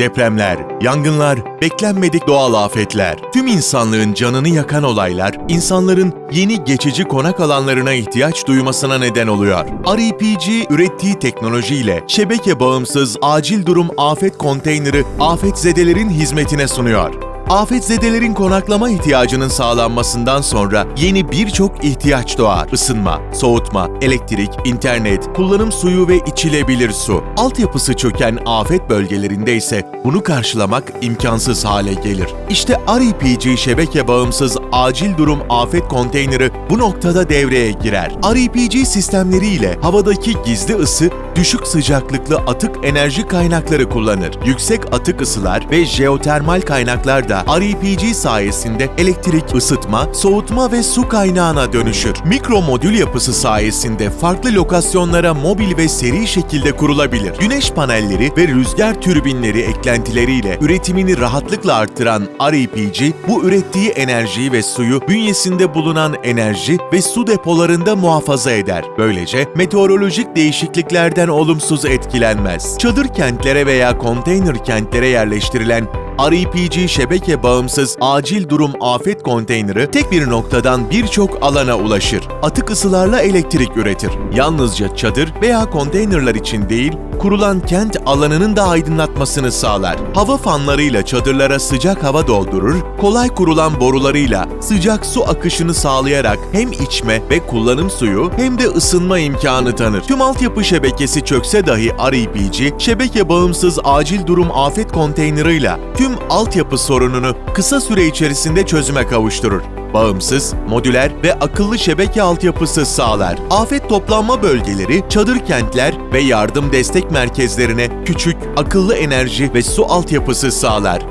Depremler, yangınlar, beklenmedik doğal afetler, tüm insanlığın canını yakan olaylar, insanların yeni geçici konak alanlarına ihtiyaç duymasına neden oluyor. REPG ürettiği teknolojiyle şebeke bağımsız acil durum afet konteyneri afetzedelerin hizmetine sunuyor. Afetzedelerin konaklama ihtiyacının sağlanmasından sonra yeni birçok ihtiyaç doğar. Isınma, soğutma, elektrik, internet, kullanım suyu ve içilebilir su. Altyapısı çöken afet bölgelerinde ise bunu karşılamak imkansız hale gelir. İşte REPG şebeke bağımsız acil durum afet konteyneri bu noktada devreye girer. REPG sistemleriyle havadaki gizli ısı düşük sıcaklıklı atık enerji kaynakları kullanır. Yüksek atık ısılar ve jeotermal kaynaklar da REPG sayesinde elektrik, ısıtma, soğutma ve su kaynağına dönüşür. Mikro modül yapısı sayesinde farklı lokasyonlara mobil ve seri şekilde kurulabilir. Güneş panelleri ve rüzgar türbinleri eklentileriyle üretimini rahatlıkla arttıran REPG, bu ürettiği enerjiyi ve suyu bünyesinde bulunan enerji ve su depolarında muhafaza eder. Böylece meteorolojik değişikliklerden olumsuz etkilenmez. Çadır kentlere veya konteyner kentlere yerleştirilen REPG şebeke bağımsız acil durum afet konteyneri tek bir noktadan birçok alana ulaşır. Atık ısılarla elektrik üretir. Yalnızca çadır veya konteynerler için değil, kurulan kent alanının da aydınlatmasını sağlar. Hava fanlarıyla çadırlara sıcak hava doldurur, kolay kurulan borularıyla sıcak su akışını sağlayarak hem içme ve kullanım suyu hem de ısınma imkanı tanır. Tüm altyapı şebekesi çökse dahi REPG, şebeke bağımsız acil durum afet konteyneriyle tüm altyapı sorununu kısa süre içerisinde çözüme kavuşturur bağımsız, modüler ve akıllı şebeke altyapısı sağlar. Afet toplanma bölgeleri, çadır kentler ve yardım destek merkezlerine küçük, akıllı enerji ve su altyapısı sağlar.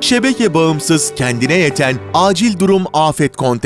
Şebeke bağımsız, kendine yeten acil durum afet konteyneri